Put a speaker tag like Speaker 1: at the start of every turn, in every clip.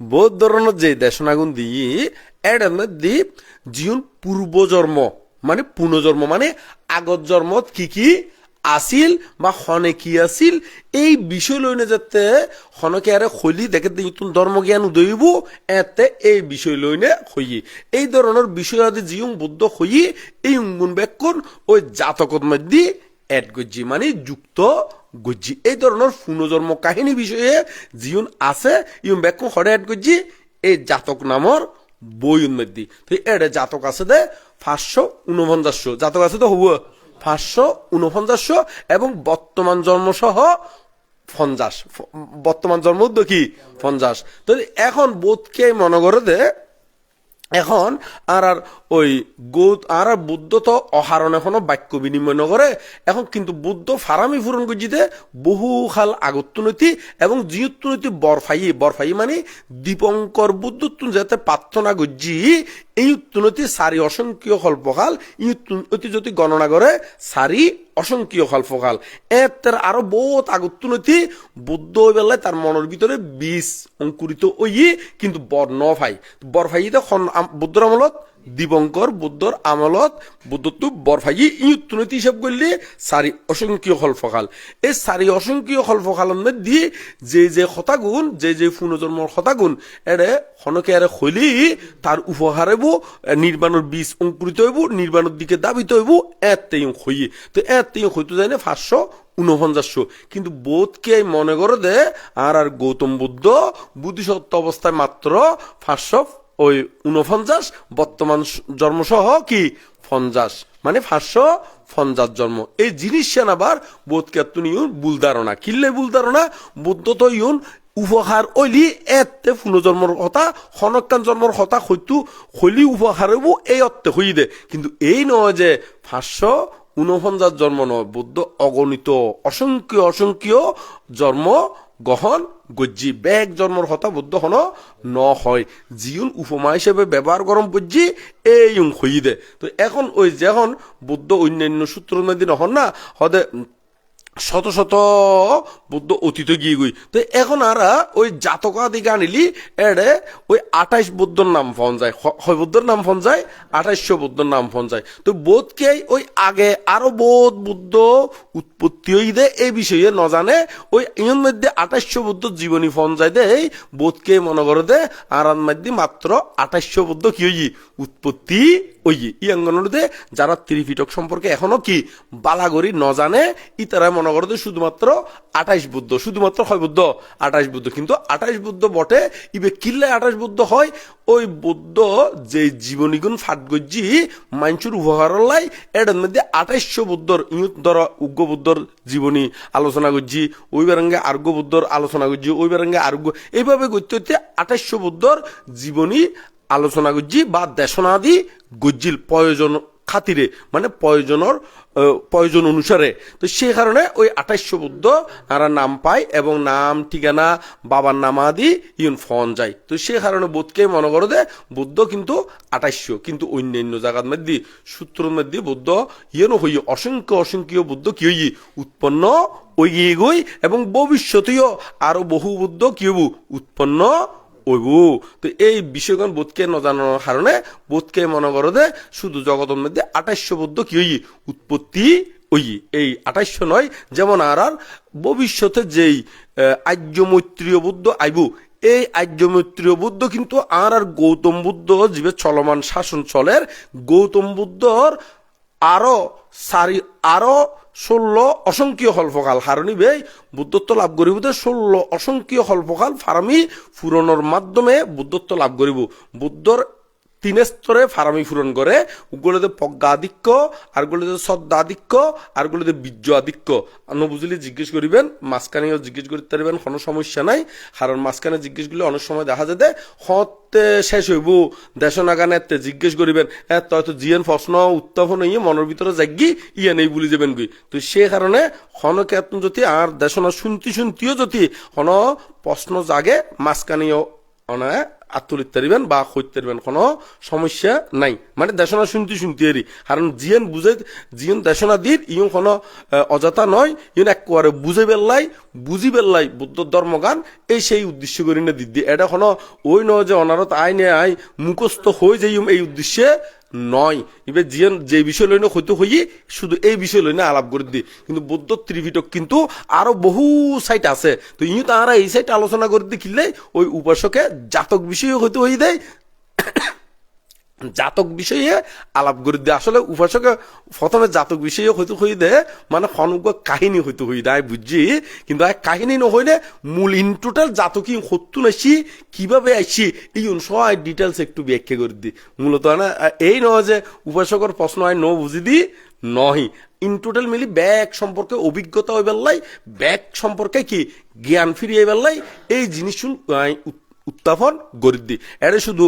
Speaker 1: বহুত ধরনের যে দেশনাগুন দিয়ে এটার মধ্যে জীবন পূর্বজন্ম মানে পুনর্জন্ম মানে আগত জন্মত কি কি আছিল বা হনে কি আছিল, এই বিষয় লইনে যাতে হনকে আরে খলি দেখে নতুন ধর্মজ্ঞান উদয়ব, এতে এই বিষয় লইনে হই এই ধরনের বিষয় আদি জিউং বুদ্ধ হই এই উঙ্গুন ব্যাকুন ওই জাতকত মধ্যে এড গজ্জি মানে যুক্ত গজ্জি। এই ধরনের পুনর্জন্ম কাহিনী বিষয়ে জিউন আছে ইউন ব্যাকুন হরে এড গজ্জি, এই জাতক নামর বই মধ্যে তো এটা জাতক আছে দে, পাঁচশো উনপঞ্চাশশো জাতক আছে তো হব, পাঁচশো উনপঞ্চাশশো এবং বর্তমান জন্ম সহ পঞ্চাশ। বর্তমান জন্ম কি পঞ্চাশ। তো এখন বোধকে মনে করে দে এখন আর আর ওই গৌত, আর আর বুদ্ধ তো অহারণ এখনও বাক্য বিনিময় নকরে এখন কিন্তু বুদ্ধ ফারামি পূরণ করছিতে বহু খাল আগত্তনৈতি এবং জিয়ত্তনৈতি বরফাই বরফাই মানে দীপঙ্কর বুদ্ধত্ব যাতে প্রার্থনা গজ্জি, এই উত্তনৈতি সারি অসংখ্য কল্পকাল ই উত্তনৈতি যদি গণনা করে সারি অসংখ্য কল্পকাল এর আরও বহুত আগত্তনৈতি, বুদ্ধ বেলায় তার মনের ভিতরে বীজ অঙ্কুরিত ওই কিন্তু বর ন ফাই বর বুদ্ধর আমলত দিবঙ্কর বুদ্ধর আমলত বুদ্ধত্ব বরফাই ইউত্তনৈতি হিসাব করলে সারি অসংখ্য কল্পকাল এই সারি অসংখ্য কল্পকালের মধ্যে যে যে হতাগুণ যে যে পুনর্জন্মর হতাগুণ এড়ে হনকে আরে হইলি তার উপহার হইব নির্বাণের বীজ অঙ্কুরিত হইব নির্বাণের দিকে দাবিত হইব, এতেই হই তো এতেই হইতে যায় না পাঁচশো উনপঞ্চাশশো কিন্তু বোধকে মনে করে দে আর আর গৌতম বুদ্ধ বুদ্ধিসত্ত্ব অবস্থায় মাত্র পাঁচশো ওই উনপঞ্চাশ বর্তমান জন্মসহ কি? পঞ্চাশ। মানে পাঁচশো পঞ্চাশ জন্ম। এই জিনিস আবার বোধকে তুমি ভুল ধারণা। কিনলে ভুল ধারণা? তো ইউন উপহার ওইলি এতে পুনর্জন্মর কথা হনকান জন্মর কথা হয়তো হইলি উপহার হইব এই অর্থে হই দে। কিন্তু এই নয় যে পাঁচশো উনপঞ্চাশ জন্ম নয় বুদ্ধ অগণিত অসংখ্য অসংখ্য জন্ম গহন, গজ্জি, বেগ জন্মর হতা বুদ্ধ হন ন হয়। জিউন উপমা হিসেবে ব্যবহার গরম বুঝি এই হই দে তো এখন ওই যেহন বুদ্ধ অন্যান্য সূত্র নদী নহন না হদে শত শত বুদ্ধ অতীত গিয়ে গই। তো এখন আর ওই জাতকা দিকে আনিলি এড়ে ওই আঠাইশ বুদ্ধর নাম ফোন যায়। হয় বুদ্ধর নাম ফোন যায়, আঠাইশশো বুদ্ধর নাম ফোন যায়। তো বোধকে ওই আগে আরও বোধ বুদ্ধ উৎপত্তি হই দে, এই বিষয়ে ন জানে ওই ইয়ন মধ্যে আঠাইশশো বুদ্ধ জীবনী ফোন যায় দে, এই বোধকে মনে করে দে আর মধ্যে মাত্র আঠাইশশো বুদ্ধ কি হই? উৎপত্তি ওই ই অঙ্গনদে যারা ত্রিপিটক সম্পর্কে এখনও কি বালাগরি ন জানে ই তারা মনে করে যে শুধুমাত্র আঠাইশ বুদ্ধ, শুধুমাত্র হয় বুদ্ধ? আঠাইশ বুদ্ধ। কিন্তু আঠাইশ বুদ্ধ বটে, ইবে কিল্লে আঠাইশ বুদ্ধ হয়, ওই বুদ্ধ যে জীবনীগুণ ফাট গজ্জি মাঞ্চুর উপহার লাই এটার মধ্যে আঠাইশশো বুদ্ধর ইউত ধর উগ্র বুদ্ধর জীবনী আলোচনা করছি ওই বেরঙ্গে আর্গ বুদ্ধর আলোচনা করছি ওই বেরঙ্গে আর্গ এইভাবে করতে হইতে আঠাইশশো বুদ্ধর জীবনী আলোচনা করছি বা দেশনাদি গজ্জিল প্রয়োজন খাতিরে মানে প্রয়োজনের প্রয়োজন অনুসারে। তো সেই কারণে ওই আঠাইশশো বুদ্ধ তারা নাম পায় এবং নাম, ঠিকানা, বাবার নাম আদি ইউন ফোন যায়। তো সেই কারণে বোধকে মনে করো দে বুদ্ধ কিন্তু আঠাইশশো, কিন্তু অন্যান্য জায়গার মধ্যে সূত্রের মধ্যে বুদ্ধ ইয়েন হই, অসংখ্য অসংখ্য বুদ্ধ কি হই, উৎপন্ন ওই গই এবং ভবিষ্যতেও আরও বহু বুদ্ধ কি হবু উৎপন্ন ওইব তো এই বিষয়গণ বোধকে ন জানানোর কারণে বোধকে মনে করো যে শুধু জগতের মধ্যে আঠাইশশো বুদ্ধ কি হই উৎপত্তি ওই এই আঠাইশশো নয় যেমন আর আর ভবিষ্যতে যেই আহ, আর্য মৈত্রীয় বুদ্ধ আইব এই আর্য মৈত্রীয় বুদ্ধ কিন্তু আর আর গৌতম বুদ্ধ জীবে চলমান শাসন চলের গৌতম বুদ্ধর আরও সারি আরও ষোলো অসংখ্য হল্পকাল হারণী বে বুদ্ধত্ব লাভ করিব যে ষোল্ল অসংখ্য হল্পকাল ফারামি পূরণের মাধ্যমে বুদ্ধত্ব লাভ করিব। বুদ্ধর তিন স্তরে ফারামি ফুরন করে, ওগুলোতে প্রজ্ঞাধিক্য আর গুলোতে শ্রদ্ধাধিক্য আর গুলোতে বীর্য আধিক্য আনো বুঝলি জিজ্ঞেস করিবেন, মাঝখানেও জিজ্ঞেস করতে পারবেন, কোনো সমস্যা নাই। কারণ মাঝখানে জিজ্ঞেস করলে অনেক সময় দেখা যায় যে, হতে শেষ হইব। দেশনাগানে এতে জিজ্ঞেস করিবেন তয় তো জিএন প্রশ্ন, উত্থাপন হইয়ে মনের ভিতরে জাগি ইয়ে নেই বলি যাবেন গই তো সে কারণে হনকে যদি আর দেশনা শুনতি শুনতিও যদি হন প্রশ্ন জাগে, মাঝখানেও আত্মলিত পারিবেন বা পারিবেন কোনো সমস্যা নাই। মানে দেশনা শুনতে শুনতে এরি। কারণ জিয়ান বুঝে জিয়ন দেশনা দির ইয়ন কোনো অজাতা নয়। ইয়ন একবারে বুঝে বেল্লাই, বুঝি বেল্লাই বুদ্ধ ধর্মগান, এই সেই উদ্দেশ্য করি না দিদি এটা কোনো ওই নয় যে অনারত আইনে আই মুখস্থ হয়ে যাই এই উদ্দেশ্যে নয়। এবার জিয়ান যে বিষয় লইনে হয়তো হই শুধু এই বিষয় লইনে আলাপ করে দি কিন্তু বৌদ্ধ ত্রিপিটক কিন্তু আরও বহু সাইট আছে। তো ইউ তাহারা এই সাইট আলোচনা করে দেখিলে ওই উপাসকে জাতক বিষয় হয়তো হই দেয়। জাতক বিষয়ে আলাপ করে দিয়ে আসলে উপাসকে প্রথমে জাতক বিষয়ে হইতে হই দে মানে সনুগ কাহিনী হইতে হই দেয় বুঝছি? কিন্তু এক কাহিনী নহইলে মূল ইন টোটাল জাতকই সত্যুন আসি কীভাবে আসি এই সবাই ডিটেলস একটু ব্যাখ্যা করে দি। মূলত এই নয় যে উপাসকের প্রশ্ন হয় ন বুঝি দি নহি ইন টোটাল মিলি ব্যাগ সম্পর্কে অভিজ্ঞতা হয়ে বেললাই ব্যাগ সম্পর্কে কি জ্ঞান ফিরিয়ে বেললাই এই জিনিস উত্থাপন গরিদ্দি। এটা শুধু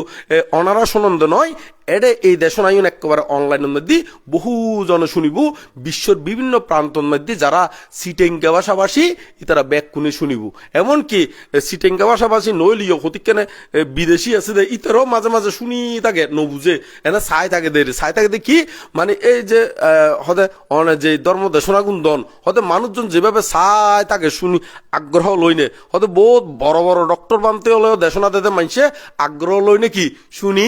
Speaker 1: অনারা সুনন্দ নয় এটা এই দেশন আইন একেবারে অনলাইনের মধ্যে বহু জন শুনিব, বিশ্বর বিভিন্ন প্রান্তর মধ্যে যারা সিটেঙ্গা ভাষাভাষী তারা ব্যাগ কুনি শুনিব। এমনকি সিটেঙ্গা ভাষাভাষী নইলিও হতিকেনে বিদেশি আছে দে, ইতারও মাঝে মাঝে শুনি থাকে নবুঝে এনে চাই থাকে দে চাই থাকে কি? মানে এই যে হতে অনে যে ধর্ম দেশনাগুন দন হতে মানুষজন যেভাবে চাই থাকে শুনি, আগ্রহ লইনে হতে বহুত বড় বড় ডক্টর বানতে হলেও দেশনা দেতে মানছে আগ্রহ লইনে কি? শুনি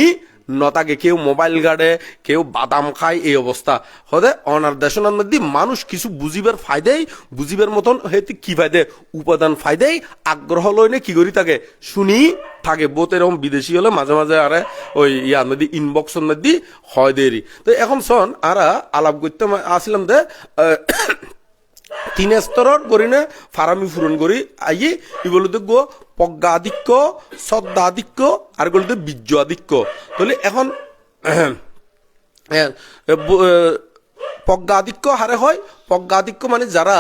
Speaker 1: নতাকে কেউ মোবাইল গাড়ে কেউ বাদাম খায় এই অবস্থা। হতে অনার দেশনার মধ্যে মানুষ কিছু বুঝিবার ফায়দাই বুঝিবার মতন হেতে কি ফায়দে? উপাদান ফায়দাই আগ্রহ লইনে কি করি থাকে শুনি থাকে বোত এরকম বিদেশি হলে মাঝে মাঝে আরে ওই ইয়ার মধ্যে ইনবক্সের মধ্যে হয় দেরি তো এখন শোন আরা আলাপ করতে আসলাম আহ, তিন স্তরের করিনে ফারামি পূরণ করি আইয়ে এগুলোতে গো প্রজ্ঞা আধিক্য শ্রদ্ধা আধিক্য আর এগুলোতে বীর্য আধিক্য তাহলে এখন প্রজ্ঞাধিক্য হারে হয় প্রজ্ঞাধিক্য মানে যারা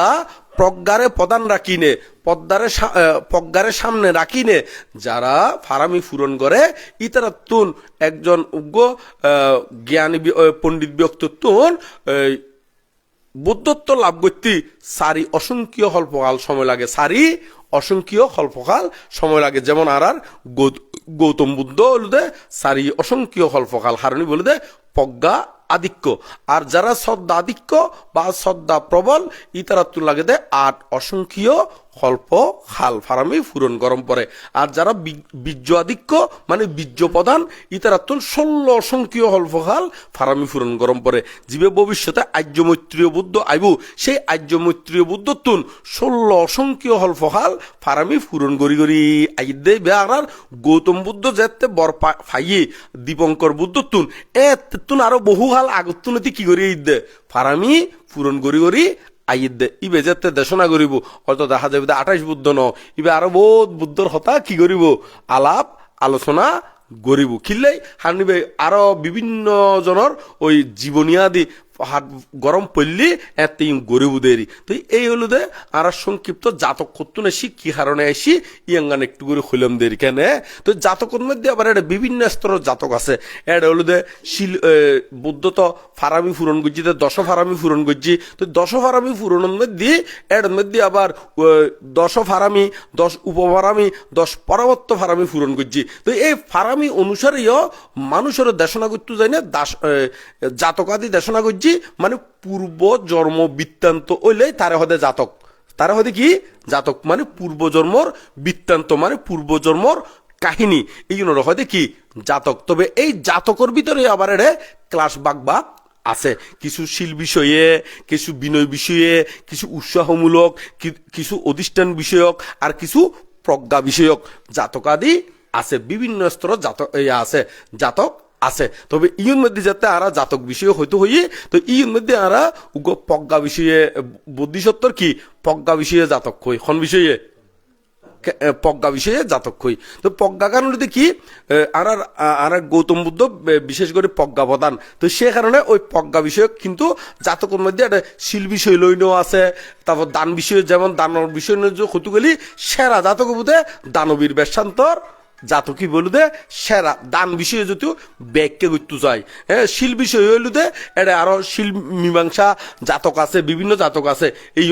Speaker 1: প্রজ্ঞারে প্রদান রাখিনে, পদ্মারে প্রজ্ঞারে সামনে রাখিনে, যারা ফারামি পূরণ করে ইতারা তুন একজন উগ্র জ্ঞানী পণ্ডিত ব্যক্তিত্বন বুদ্ধত্ব লাভ করতে সারি অসংখ্য হল্পকাল সময় লাগে। সারি অসংখ্য হল্পকাল সময় লাগে। যেমন আর আর গৌতম বুদ্ধ বলুদে সারি অসংখ্য হল্পকাল হারণী বলতে প্রজ্ঞা আধিক্য। আর যারা শ্রদ্ধা আধিক্য বা শ্রদ্ধা প্রবল ইতারা লাগে দে আট অসংখ্য হল্প, খাল, ফারামি ফুরন গরম পরে। আর যারা বীর্য আধিক্য মানে বীর্য প্রধান ইতারা তুল ষোলো অসংখ্য হল্প, খাল, ফারামি ফুরন গরম পরে। জীবে ভবিষ্যতে আর্য মৈত্রীয় বুদ্ধ আইবু। সেই আর্য মৈত্রীয় বুদ্ধ তুন ষোলো অসংখ্য হল্প, খাল, ফারামি ফুরন গরি গরি আইদে বেয়ার গৌতম বুদ্ধ যেতে বর ফাইয়ে দীপঙ্কর বুদ্ধ তুন এ তুন আরও বহু হাল আগতুন কি করি দে ফারামি পূরণ করি করি আইদ ইবে যেতে দেশনা করিব হয়তো দেখা যাবে আঠাইশ বুদ্ধ ন। ইবে আরও বহুত বুদ্ধর হতা কি করিব আলাপ, আলোচনা গরিব খিললেই, হানিবে আরও বিভিন্ন জনের ওই জীবনিয়াদি হাত গরম পড়লি এত গরিব দেরি। তো এই হলো দে, আর সংক্ষিপ্ত জাতক করতুন আসি কি কারণে আসি ইয়াঙ্গান একটু করে খুললাম দেরি কেন? তো জাতকের মধ্যে আবার এটা বিভিন্ন স্তরের জাতক আছে। এটা হলো দে, শিল বুদ্ধ তো ফারামি পূরণ করছি, তো দশ ফারামি পূরণ করছি। তো দশ ফারামি পূরণের মধ্যে, এর মধ্যে আবার দশ ফারামি, দশ উপফারামি, দশ পরবর্ত ফারামি পূরণ করছি। তো এই ফারামি অনুসারেও মানুষের দেশনা করতে যায় না, দাস জাতকাদি দেশনা করছি। মানে পূর্ব জন্ম বৃত্তান্ত ওইলে তারে হদে জাতক। তারা হদে কি? জাতক মানে পূর্বজন্মর বৃত্তান্ত মানে পূর্বজন্মর কাহিনী। এই জন্য হয়তো কি? জাতক। তবে এই জাতকর ভিতরে আবার এটা ক্লাস বাগ বাগ আছে। কিছু শিল বিষয়ে, কিছু বিনয় বিষয়ে, কিছু উৎসাহমূলক কিছু অধিষ্ঠান বিষয়ক, আর কিছু প্রজ্ঞা বিষয়ক জাতকাদি আছে। বিভিন্ন স্তর জাতক আছে। জাতক আছে। তবে ইউর মধ্যে যাতে আরা জাতক বিষয়ে হয়তো হইয়ে, তো ইউর মধ্যে আরা উগ প্রজ্ঞা বিষয়ে, বুদ্ধিসত্তর কি? প্রজ্ঞা বিষয়ে জাতক হই, খন বিষয়ে? প্রজ্ঞা বিষয়ে জাতক হই। তো প্রজ্ঞা কারণে কি? আর আর গৌতম বুদ্ধ বিশেষ করে প্রজ্ঞা প্রদান তো সে কারণে ওই প্রজ্ঞা বিষয়ক কিন্তু জাতকের মধ্যে একটা শিল বিষয় লইনও আছে, তারপর দান বিষয়ে, যেমন দানর বিষয় কতগুলি সেরা জাতক বুধে দানবীর বেশান্তর জাতকি বলুদে সেরা, দান বিষয়ে যদিও ব্যাগকে করতে চাই হ্যাঁ শিল বিষয় হইল দে এটা আরও শিল মীমাংসা জাতক আছে, বিভিন্ন জাতক আছে, এই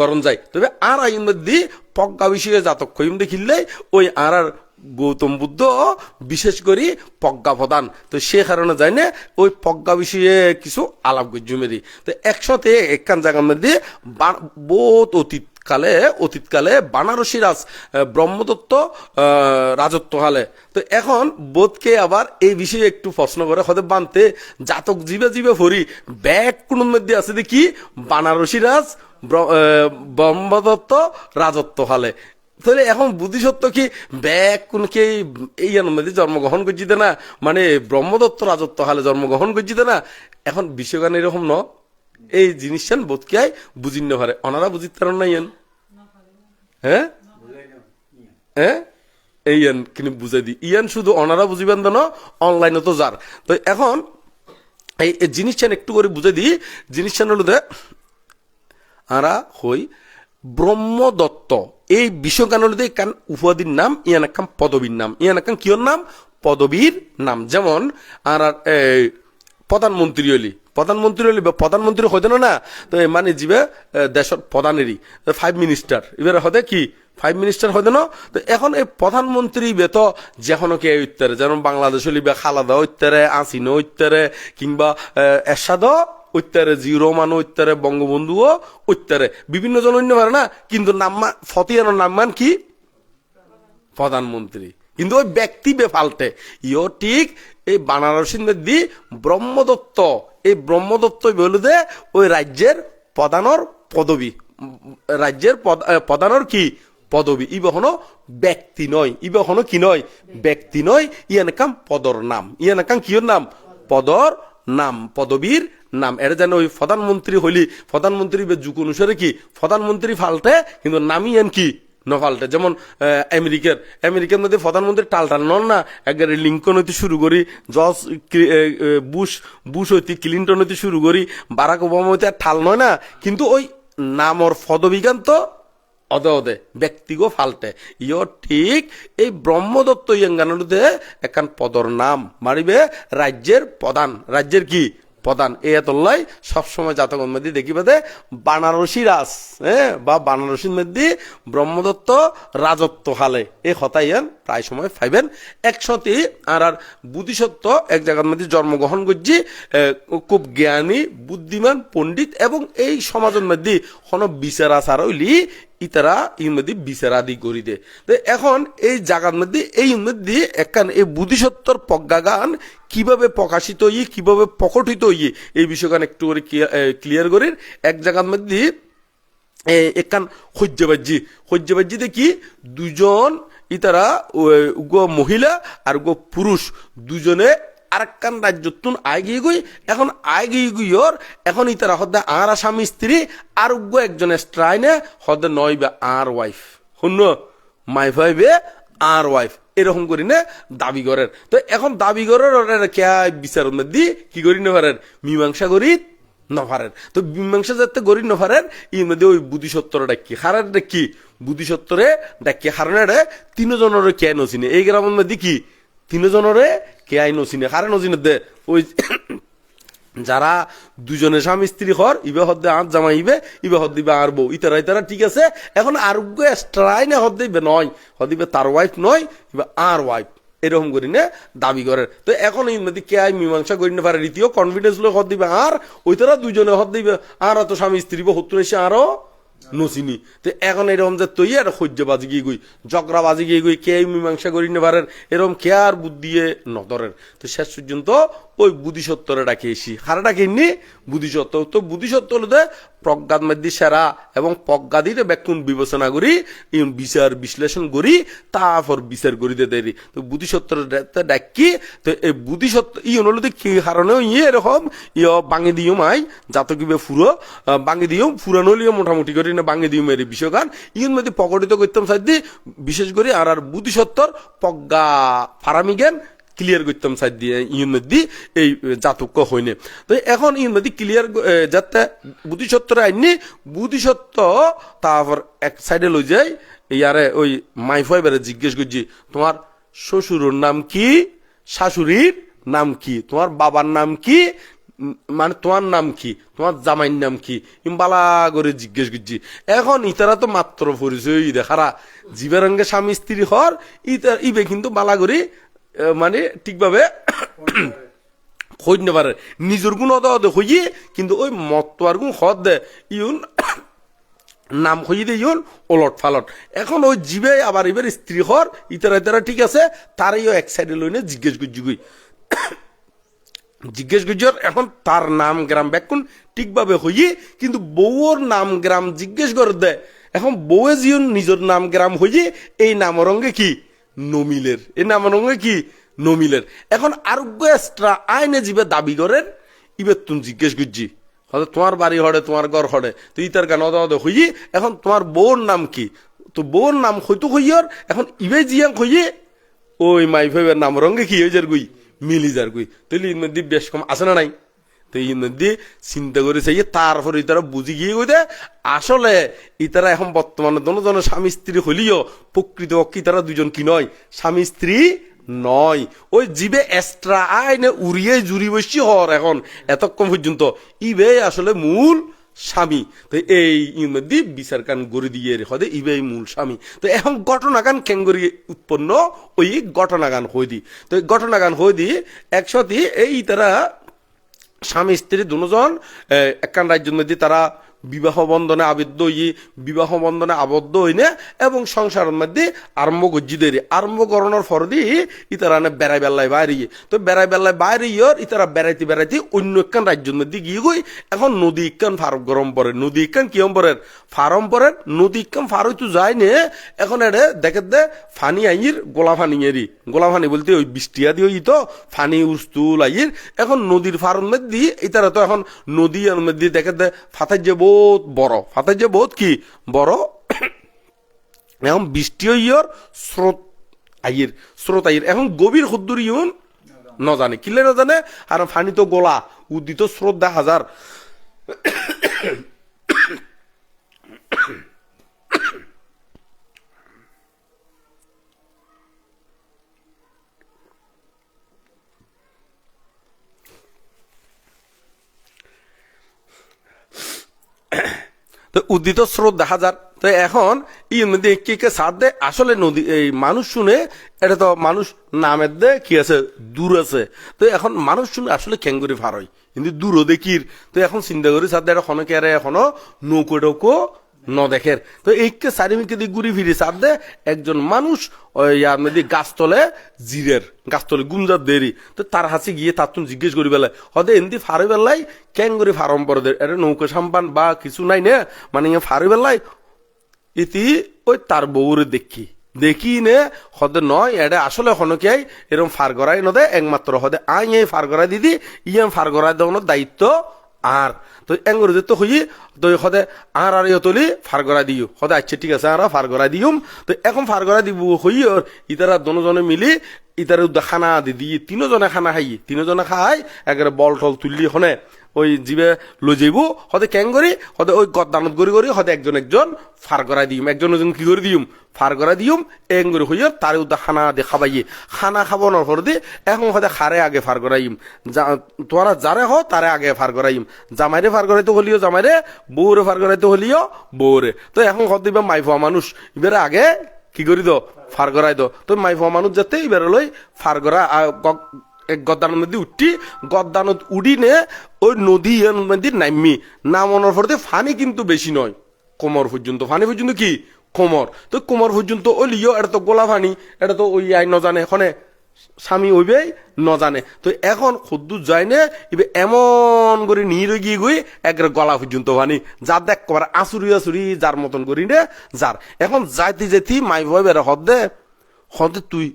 Speaker 1: গরম যায়। তবে আর আইন মধ্যে প্রজ্ঞা বিষয়ে জাতক কইম দেখিলে ওই আর আর গৌতম বুদ্ধ বিশেষ করে প্রজ্ঞা প্রদান তো সে কারণে যাই না ওই প্রজ্ঞা বিষয়ে কিছু আলাপ মেরি তো একসাথে একখান জায়গার মধ্যে বহুত অতীত কালে অতীতকালে বানারসি রাজ ব্রহ্মদত্ত আহ, রাজত্ব হালে তো এখন বোধকে আবার এই বিষয়ে একটু প্রশ্ন করে হতে বানতে জাতক জীবে জীবে ভরি ব্যাগ কোন মধ্যে আছে দেখি? বানারসি রাজ ব্রহ্মদত্ত রাজত্ব হালে তাহলে এখন বুদ্ধিসত্ত্ব কি ব্যাগ কোন কে এই মধ্যে জন্মগ্রহণ করছিতে না? মানে ব্রহ্মদত্ত রাজত্ব হালে জন্মগ্রহণ করছিতে না? এখন বিশ্বগান এরকম ন? এই জিনিসটা বোধকে বুঝিন না পারে অনারা বুঝিতে পারেন না ইয়েন হ্যাঁ হ্যাঁ এই ইয়ান কিন্তু বুঝাই দি। ইয়ান শুধু অনারা বুঝিবেন দেন অনলাইনে তো যার। তো এখন এই এই জিনিসটা একটু করে বুঝাই দিই জিনিসটা হলো যে, আরা হই ব্রহ্মদত্ত। এই বিশ্বজ্ঞানলতে কান উপাধির নাম ইয়ান একাম পদবীর নাম। ইয়ান একাম কিয়র নাম? পদবীর নাম। যেমন আর প্রধানমন্ত্রী হলি প্রধানমন্ত্রী হলি বা প্রধানমন্ত্রী হইতে না তো মানে এ, দেশের প্রধানেরই ফাইভ মিনিস্টার এবার হতে কি? ফাইভ মিনিস্টার হইতে না? তো এখন এই প্রধানমন্ত্রী বেত যেখন কে উত্তরে যেমন বাংলাদেশ হলি বা খালাদা উত্তরে আসিনো উত্তরে কিংবা এরশাদ উত্তরে জিরো মান উত্তরে বঙ্গবন্ধুও, উত্তরে বিভিন্ন জন অন্য পারে না, কিন্তু নাম্মা ফতিয়ানোর নাম্মান কি? প্রধানমন্ত্রী। কিন্তু ওই ব্যক্তি বেফাল্টে। ইও ঠিক এই বানারসির মধ্যে ব্রহ্মদত্ত, এই ব্রহ্মদত্ত বলুদে ওই রাজ্যের প্রধানর পদবী। রাজ্যের প্রধানর কি? পদবী। ই কখনো ব্যক্তি নয়। ই কখনো কি নয়? ব্যক্তি নয়। ইয়ান কাম পদর নাম। ইয়ান কাম কিয়র নাম? পদর নাম। পদবীর নাম। এটা যেন ওই প্রধানমন্ত্রী হইলি, প্রধানমন্ত্রী যুগ অনুসারে কি? প্রধানমন্ত্রী ফাল্টে কিন্তু নামই এন কি? নফাল্টে যেমন আমেরিকার। আমেরিকার মধ্যে প্রধানমন্ত্রী টাল টাল নন না? একবারে লিঙ্কন হইতে শুরু করি, জর্জ বুশ বুশ হইতে ক্লিন্টন হইতে শুরু করি, বারাক ওবামা হইতে আর ঠাল নয় না? কিন্তু ওই নামর তো অদে অদে, ব্যক্তিগো ফাল্টে ইয় ঠিক এই ব্রহ্মদত্ত ইয়ঙ্গানুদে একান পদর নাম মারিবে রাজ্যের প্রধান। রাজ্যের কি? প্রধান এ এতল্লাই সবসময় জাতক মধ্যে দেখিবে দে বানারসি রাজ হ্যাঁ বা বানারসির মধ্যে ব্রহ্মদত্ত, রাজত্ব হালে। এই হতাইয়ান প্রায় সময় ফাইবেন। একসাথে আর আর বুদ্ধিসত্ত্ব, এক জায়গার মধ্যে জন্মগ্রহণ করছি খুব জ্ঞানী, বুদ্ধিমান, পণ্ডিত, এবং এই সমাজের মধ্যে কোনো বিচার আচার হইলি ইতারা ইর মধ্যে করি দে। এখন এই জায়গার মধ্যে এই মধ্যে একখান এই বুদ্ধিসত্তর প্রজ্ঞাগান কীভাবে প্রকাশিত হই কীভাবে প্রকটিত হই এই বিষয়গান একটু করে ক্লিয়ার করি এক জায়গার মধ্যে এ, একান সহ্যবাজ্যি সহ্যবাজ্যিতে কি? দুজন ইতারা উগো মহিলা আর উগো পুরুষ। দুজনে আরেকখান রাজ্যতুন আয় গিয়ে গই, এখন আয় গিয়ে গইয়র, এখন ইতারা হদ্দা আর স্বামী স্ত্রী, আর উগো একজন স্ট্রাইনে হদ্দা নয় বা আর ওয়াইফ। শুন, মাই ভাইবে আর ওয়াইফ। এরকম করি না দাবি করেন। তো এখন দাবি করার কে বিচার মধ্যে কি করি না পারেন মীমাংসা করি নফারেন তো মীমাংসা যাতে গরি নফারেন ইর মধ্যে ওই বুদ্ধিসত্তর ডাকি। হারার ডাকি? বুদ্ধিসত্তরে ডাকি। হারানে তিনজনের কে নচিনে এই গ্রামের মধ্যে কি? তিনজনরে কে আই নচিনে? হারে নচিনে দে? ওই যারা দুজনে স্বামী স্ত্রী হর, ইবে হদ্দে আঁত জামা ইবে ইবে হদ দিবে আর বউ। ইতারা ইতারা, ঠিক আছে? এখন আরোগ্য এক্সট্রাই না হদ দিবে নয়। হদ দিবে তার ওয়াইফ নয়, ইবে আর ওয়াইফ এরকম করি না, দাবি করে। তো এখন মধ্যে কে আই মীমাংসা করি না পারে? রীতিও কনফিডেন্স লোক হদ দিবে আর ওই তারা দুজনে হদ দিবে আর তো স্বামী স্ত্রী হতুন এসে আরও নচিনি। তো এখন এরকম যে তৈরি আর সহ্য বাজি গিয়ে গই জগরা বাজি গিয়ে গই, কে মীমাংসা করি নেবার এরকম কে আর বুদ্ধিয়ে নদরের। তো শেষ পর্যন্ত ওই বুদ্ধিসত্তরে ডাকে এসি। হারা ডাকে নি বুদ্ধিসত্ত্ব। তো বুদ্ধিসত্ত্ব হলো যে প্রজ্ঞাত মধ্যে সেরা এবং প্রজ্ঞা দিতে ব্যাকুণ বিবেচনা করি বিচার বিশ্লেষণ করি, তারপর বিচার করিতে দেরি। তো বুদ্ধিসত্তর ডাকি, তো এই বুদ্ধিসত্ত্ব ই অনুলোতে কি কারণে? ইয়ে এরকম, ইয় বাঙে দিও মাই যাত কিবে ফুরো বাঙে দিও, ফুরানো লিও মোটামুটি করি না, বাঙে দিও মেরে বিষয়গান। ইন মধ্যে প্রকটিত করতাম সাইদি বিশেষ করে আর আর বুদ্ধিসত্তর প্রজ্ঞা, ফারামি জ্ঞান ক্লিয়ার করতাম সাইড দিয়ে ইউন মধ্যে এই জাতক হইনে তো এখন ইউন মধ্যে ক্লিয়ার যাতে বুদ্ধিসত্তর আইনি বুদ্ধিসত্ত্ব তারপর এক সাইডে লই যাই, ইয়ারে ওই মাইফাই বেড়ে জিজ্ঞেস করছি, তোমার শ্বশুরের নাম কি? শাশুড়ির নাম কি? তোমার বাবার নাম কি? মানে তোমার নাম কি? তোমার জামাইর নাম কি? ইম বালা করে জিজ্ঞেস করছি। এখন ইতারা তো মাত্র পরিচয় দেখারা। জীবের রঙে স্বামী স্ত্রী হর ইতা, ইবে কিন্তু বালা করে মানে ঠিকভাবে খোঁজ নিতে পারে নিজের গুণ অদ অদ হইয়ে, কিন্তু ওই মতোয়ার গুণ হদ দে। ইউন, নাম হইয়ে দিয়ে ইউন, ওলট ফালট। এখন ওই জীবে আবার এবার স্ত্রী হর ইতারা ইতারা ঠিক আছে তারাইও এক সাইডে লইনে জিজ্ঞেস করছি গুই। জিজ্ঞেস করছি এখন তার নাম গ্রাম ব্যাকুন ঠিকভাবে হইয়ে, কিন্তু বউর নাম গ্রাম জিজ্ঞেস করে দেয় এখন বউয়ে জিয়ন নিজের নাম গ্রাম হইয়ে, এই নামরঙ্গে কি? নমিলের এই নামরঙ্গে কি? নমিলের এখন আরোগ্য এক্সট্রা আইনে জীবে দাবি করেন, ইবে তুমি জিজ্ঞেস করছি। হয়তো তোমার বাড়ি হড়ে, তোমার ঘর হড়ে। তুই তার গান অদ হইয়ে, এখন তোমার বউর নাম কি? তো বউর নাম হয়তো হইয়র এখন ইবে জিয়াং হইয়ে, ওই মাই ভাইবের নাম রঙে কি হয়ে যার গুই? মিলি যার গুই। তাহলে ইন মধ্যে বেশ কম আছে না নাই? তো মধ্যে চিন্তা করে চাইয়ে তারপরে ইতারা বুঝি গিয়ে কই আসলে ইতারা এখন বর্তমানে দোনো স্বামী স্ত্রী হলিও প্রকৃত পক্ষে তারা দুজন কি নয়, স্বামী স্ত্রী নয়। ওই জীবে এক্সট্রা আইনে উড়িয়ে জুড়ি বসছি হর এখন এতক্ষণ পর্যন্ত ইবে আসলে মূল স্বামী। তো এই মধ্যে বিচার কান গড়ে দিয়ে হদে ইবে মূল স্বামী। তো এখন ঘটনাগান কেঙ্গরি উৎপন্ন ওই ঘটনাগান হই দি। তো এই ঘটনাগান হই দি, একসাথে এই তারা স্বামী স্ত্রী দুজন একখান রাজ্যের মধ্যে তারা বিবাহ বন্ধনে আবদ্ধ হই বিবাহ বন্ধনে আবদ্ধ হইনে এবং সংসারের মধ্যে আরম্ভ গজ্জি দেরি। আরম্ভ করানোর পর দি ইতারা বেড়াই বেলায় বাইরে তো বেড়াই বেলায় বাইরে ইয়র ইতারা বেড়াইতে বেড়াইতে অন্য একখান রাজ্যের মধ্যে গিয়ে গই, এখন নদী ইকান ফার্ম গরম পড়ে। নদী ইকান কিয়ম পড়ে? ফার্ম পড়ে, নদী ইকান ফার হইতো যায় নে, এখন এড়ে দেখে দে, ফানি আইর, গোলা ফানি এরি। গোলা ফানি বলতে ওই বৃষ্টিয়া দিয়ে তো, ফানি উস্তুল আইর। এখন নদীর ফার্ম মধ্যে, ইতারা তো এখন নদী মধ্যে দেখে দে ফাতাই যে বহুত বড়। ফাতে যে বহুত কি? বড়। এখন বৃষ্টি ইয়র স্রোত আইয়ের স্রোত আইয়ের এখন গভীর ক্ষুদ্র ইউন নজানে। কিলে নজানে? আর ফানি তো গোলা। উদ্দিত স্রোত দেখা হাজার তো উদ্দিত স্রোত দেখা যার। তো এখন ই মধ্যে কে কে সার দেয়? আসলে নদী, এই মানুষ শুনে এটা তো মানুষ নামের দে কি আছে? দূর আছে। তো এখন মানুষ শুনে আসলে ক্যাঙ্গুরি ফার হয়। কিন্তু দূরও দেখির। তো এখন চিন্তা করি সাথে এটা খনকে এখনও নৌকো টৌকো ন দেখের তো এইকে চারিমিকে দিয়ে ঘুরি ফিরি সাথ দে, একজন মানুষ ওই মধ্যে গাছতলে জিরের, গাছতলে গুমজার দেরি। তো তার হাসি গিয়ে তার তুমি জিজ্ঞেস করি বেলায়, হদে এমনি ফারে বেলায় ক্যাঙ্গুরি ফার্ম পরে দে? এটা নৌকো সাম্পান বা কিছু নাই নে মানে ইয়ে ফারে বেলায়? ইতি ওই তার বউরে দেখি। দেখি নে, হদে নয় এটা আসলে হনকে এরকম ফার গড়াই নদে, একমাত্র হদে আই এই ফার দিদি ইয়ে ফার গড়াই দেওয়ানোর দায়িত্ব আর তো এঙ্গুর তো হই, তো সদে আর আর তলি ফার গড়াই দিও। সদে আচ্ছা ঠিক আছে, আর ফার গড়াই দিম তো এখন ফার গড়াই দিব হই ইতারা দনজনে মিলি ইতারে খানা দি দিয়ে তিনজনে খানা খাই, তিনজনে খাই, একেবারে বল টল তুললি হনে। ওই জীবে লৈ যাইব, হতে কেং করি, হতে ওই গদ্দানত করি করি হতে একজন একজন ফার করাই দিম। একজন একজন কি করে দিম? ফার করাই দিম, এং করে হইয় তার খানা দিয়ে খাবাইয়ে। খানা খাবানোর পর দিয়ে এখন হতে খারে আগে ফার করাইম। তোরা যারে হ তারে আগে ফার করাইম। জামাইরে ফার করাইতে হলিও জামাইরে, বউরে ফার করাইতে হলিও বউরে। তো এখন হতে দিবে মাইফা মানুষ। এবারে আগে কি করি দো? ফার করাই দো। তো মাইফা মানুষ যাতে এবারে লই ফার করা গদ্দানের মধ্যে উঠি গদ্দানত উড়ি নে, ওই নদী মধ্যে নামি নামানোর পরে ফানি কিন্তু বেশি নয়। কোমর পর্যন্ত। ফানি পর্যন্ত কি? কোমর। তো কোমর পর্যন্ত ওই লিও, এটা তো গোলা ফানি, এটা তো ওই আই নজানে, এখানে স্বামী ওইবেই নজানে। তো এখন খুদ্দু যায় নে, এবার এমন করে নিয়ে গিয়ে গই একবার গলা পর্যন্ত ফানি। যার দেখ, কবার আঁচুরি আঁচুরি যার মতন করি নে, যার। এখন যাইতে যেতি মাই ভয় বেড়ে হদ দে, হদে তুই।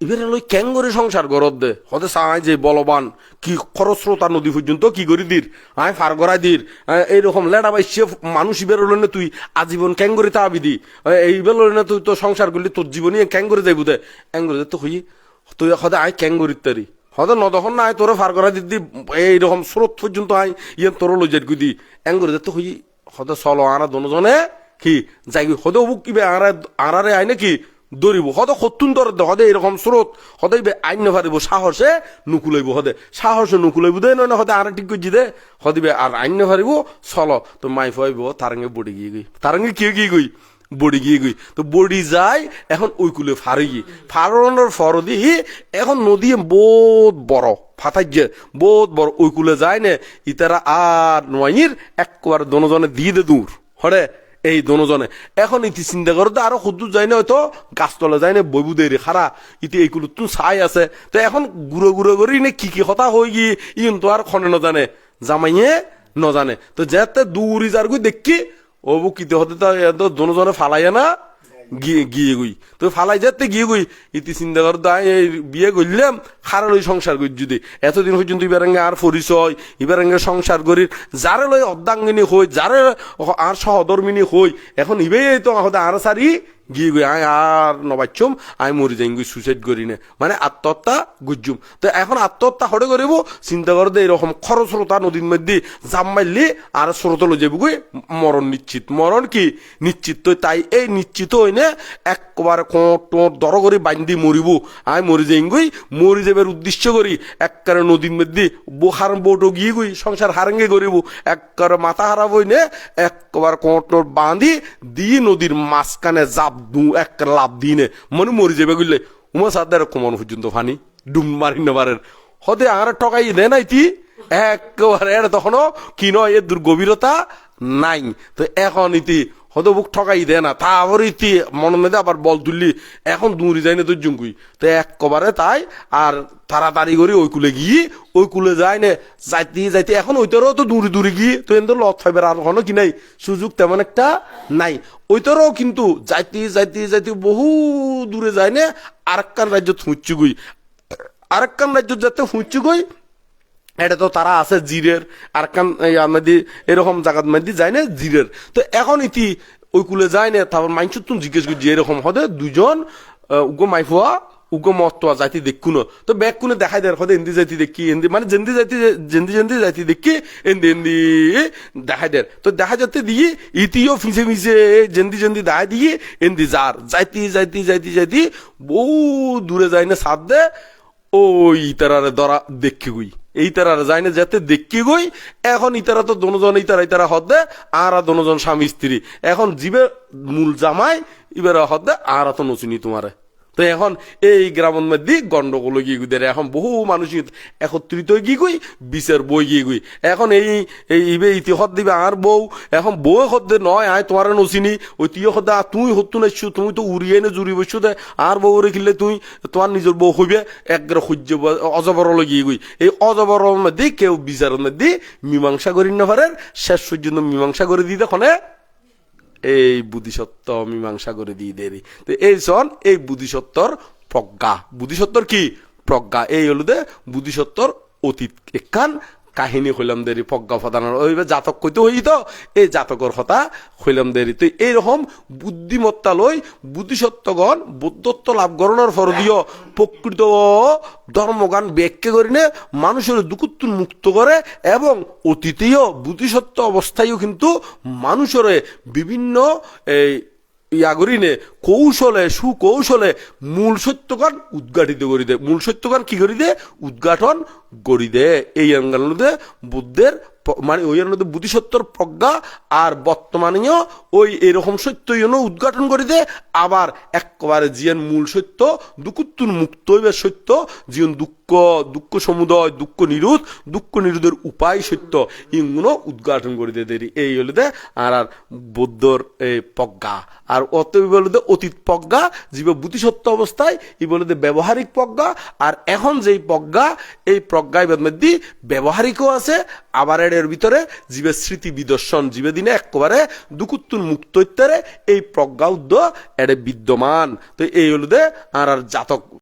Speaker 1: এবারে লই ক্যাং করে সংসার গরত দে। হতে চাই যে বলবান, কি খরস্রোতা নদী পর্যন্ত কি করি দির? আয় ফার গড়াই দির। এইরকম লেডা বাইসে মানুষ ইবের লইনে তুই আজীবন ক্যাং করে তাবি দি। এইবার লইনে তুই তো সংসার করলি, তোর জীবনী ক্যাং করে যাইবু দে। ক্যাং করে তো হই, তুই হতে আয় ক্যাং করি তারি। হতে নদখন না আয়, তোরে ফার গড়াই দিদি এইরকম স্রোত পর্যন্ত আয় ইয়ে তোর লই যাই গুদি ক্যাং করে তো হই হতে চলো আরা দনোজনে, কি যাই হতে বুক কিবে আরা, আরারে আয় নাকি? দৌড়িব হদে সত্তুন দর হদে এরকম স্রোত। হদে আইন নেফারিব সাহসে নুকুলাইব হদে সাহসে নুকুলাইব দে নয় হদে আর ঠিক করছি দে। হদিবে আর আইন নেফারিব চল তো মাই ফাইব তারাঙ্গে বডি গিয়ে গই তারাঙ্গে কি গিয়ে গই বডি গিয়ে গই তো বডি যায়, এখন ওই কুলে ফারি গিয়ে ফারানোর ফরদি এখন নদী বহুত বড় ফাতাই যে বহুত বড় ওই কুলে যায় নে ইতারা আর নয়ির একবার দনজনে দিয়ে দে দূর হরে এই দনজনে এখন ইতি চিন্তা করতে আরও খুদ্দু যায় না, হয়তো গাছতলা যায় না বৈবু দেরি খারা ইতি এই কুলুত চাই আছে। তো এখন গুঁড়ো গুঁড়ো করি নে, কি কি কথা হয়ে গিয়ে ইন তো আর খনে নজানে, জামাইয়ে নজানে। তো যেতে দূরি যার দেখি বু কিতে হতে তো দনজনে ফালাইয়া না গিয়ে গিয়ে গই। তো ফালাই যাতে গিয়ে গই, ইতি চিন্তা কর এই বিয়ে করলাম খারাপ ওই সংসার করি যদি। এতদিন পর্যন্ত ইবারাঙ্গে আর পরিচয় ইবারাঙ্গে সংসার করি যারে লই অর্ধাঙ্গিনী হই, যারে আর সহধর্মিনী হই, এখন ইবেই তো আর সারি গিয়ে গই আয় আর নবাচ্ছম আই মরি যাই গই সুইসাইড করি না মানে আত্মহত্যা গুজুম তো এখন আত্মহত্যা হরে করিব চিন্তা করে এরকম খরস্রোতা নদীর মধ্যে জাম মারলি আর স্রোত লো যাব গই মরণ নিশ্চিত। মরণ কি? নিশ্চিত তো তাই, এই নিশ্চিত হইনে একবার কোট টোট দর করে বান্ধি মরিব। আই মরি যাই গই মরি যাবার উদ্দেশ্য করি একবারে নদীর মধ্যে বোখার বোটো গিয়ে গই সংসার হারাঙ্গে করিব। একবারে মাথা হারাব হইনে একবার কোট টোট বাঁধি দিয়ে নদীর মাঝখানে জাপ দু, এক লাভ দিনে। মনে মরি যাবে গুললে উমা সাদের কমানো পর্যন্ত ফানি, ডুম মারি নেবারের হতে আর টকাই দে নাই তি? একেবারে তখনও কি নয় এর দুর্গভীরতা নাই। তো এখন ইতি হয়তো বুক ঠকাই দেয় না। তারপর ইতি মনের মধ্যে আবার বল তুললি। এখন দূরি যায় না তোর জুঙ্কুই তো একবারে তাই, আর তাড়াতাড়ি করে ওই কুলে গিয়ে, ওই কুলে যায় না, যাইতে যাইতে এখন ওইটারও তো দূরে দূরে গিয়ে, তো এদের লত ফাইবার আর কোনো কি নাই। সুযোগ তেমন একটা নাই। ওইটারও কিন্তু যাইতে যাইতে যাইতে বহু দূরে যায় না, আরেকখান রাজ্য থুঁচু গই আরেকখান রাজ্য যাতে হুঁচু গই এটা তো তারা আছে জিরের আর কান এরকম জায়গার মধ্যে যায় না জিরের। তো এখন ইতি ওই কুলে যায় না তারপর মাইনছ তুমি জিজ্ঞেস করছি, এরকম হদে দুজন উগো মাইফুয়া, উগো মতোয়া যাইতে দেখুন তো ব্যাগ কোনে দেখাই দেয় হদে এন্দি যাইতে দেখি এন্দি মানে জেন্দি যাইতে জেন্দি জেন্দি যাইতে দেখি এন্দি এন্দি দেখাই দেয় তো দেখা যাতে দিয়ে ইতিও ফিসে ফিসে জেন্দি জেন্দি দেখাই দিয়ে এন্দি যার। যাইতে যাইতে যাইতে যাইতে বহু দূরে যায় না সাথ দে, ওই ইতারারে ধরা দেখি গই। এই তারা যায় না যাতে দেখি গই, এখন ইতারা তো দনোজন ইতারা ইতারা হদ্দে আর দনোজন স্বামী স্ত্রী। এখন জীবে মূল জামাই, ইবার হদ্দে আর তো নচুনি তোমারে। তো এখন এই গ্রামের মধ্যে গন্ডগোল গিয়ে গুই দেয় এখন বহু মানুষ একত্রিত গিয়ে গই বিচার বই গিয়ে গই এখন এই ইবে ইতিহত দিবে আর বউ, এখন বউ হদ্দে নয়, আয় তোমার নচিনি। ওই তিয় হদ্দে আর তুই হত্তু নাইছো তুমি তো উড়িয়ে নে জুড়ি বসছো দে আর বউ রেখিলে তুই, তোমার নিজের বউ হইবে, একগ্র সহ্য অজবর গিয়ে গই এই অজবর মধ্যে কেউ বিচারের মধ্যে মীমাংসা করি না পারে শেষ পর্যন্ত মীমাংসা করে দিতে খনে এই বুদ্ধিসত্ত্ব মীমাংসা করে দিয়ে দেরি তো এই সন এই বুদ্ধিসত্ত্বর প্রজ্ঞা। বুদ্ধিসত্ত্বর কি? প্রজ্ঞা। এই হলুদে বুদ্ধিসত্ত্বর অতীত। একান কাহিনী হইলাম দেরি, প্রজ্ঞা প্রদানের ওই জাতক কইতে হই তো, এই জাতকর কথা হইলাম দেরি। তো এইরকম বুদ্ধিমত্তা লই বুদ্ধিসত্ত্বগণ বুদ্ধত্ব লাভ করণের ফরদীয় প্রকৃত ধর্মগান ব্যাখ্যা করিনে মানুষের দুকুত্তুর মুক্ত করে এবং অতীতেও বুদ্ধিসত্ত্ব অবস্থায়ও কিন্তু মানুষের বিভিন্ন এই ইয়াগরিনে কৌশলে, সুকৌশলে মূল সত্যকান উদ্ঘাটিত করি দে মূল সত্যকান কি করি দে উদ্ঘাটন করি দে এই আঙ্গালতে বুদ্ধের মানে ওই মধ্যে বুদ্ধিসত্তর প্রজ্ঞা আর বর্তমানেও ওই এরকম সত্য উদ্ঘাটন করি দে আবার একবারে জিয়ান মূল সত্য দুকুত্তুর মুক্ত হইবে সত্য জীবন দুঃখ দুঃখ সমুদয়, দুঃখ নিরোধ, দুঃখ নিরোধের উপায় সত্য ইগুলো উদ্ঘাটন করে দিয়ে দেরি। এই হলো দে আর আর বৌদ্ধর এই প্রজ্ঞা। আর অত বলতে অতীত প্রজ্ঞা জীব বুদ্ধিসত্ত্ব অবস্থায়, ই দে ব্যবহারিক প্রজ্ঞা আর এখন যেই প্রজ্ঞা এই প্রজ্ঞায় মধ্যে ব্যবহারিকও আছে, আবার এর ভিতরে জীবের স্মৃতি বিদর্শন, জীবে দিনে একেবারে দুকুত্তুর মুক্ত ইত্যারে এই প্রজ্ঞা উদ্য এর বিদ্যমান। তো এই হলুদে আর আর জাতক।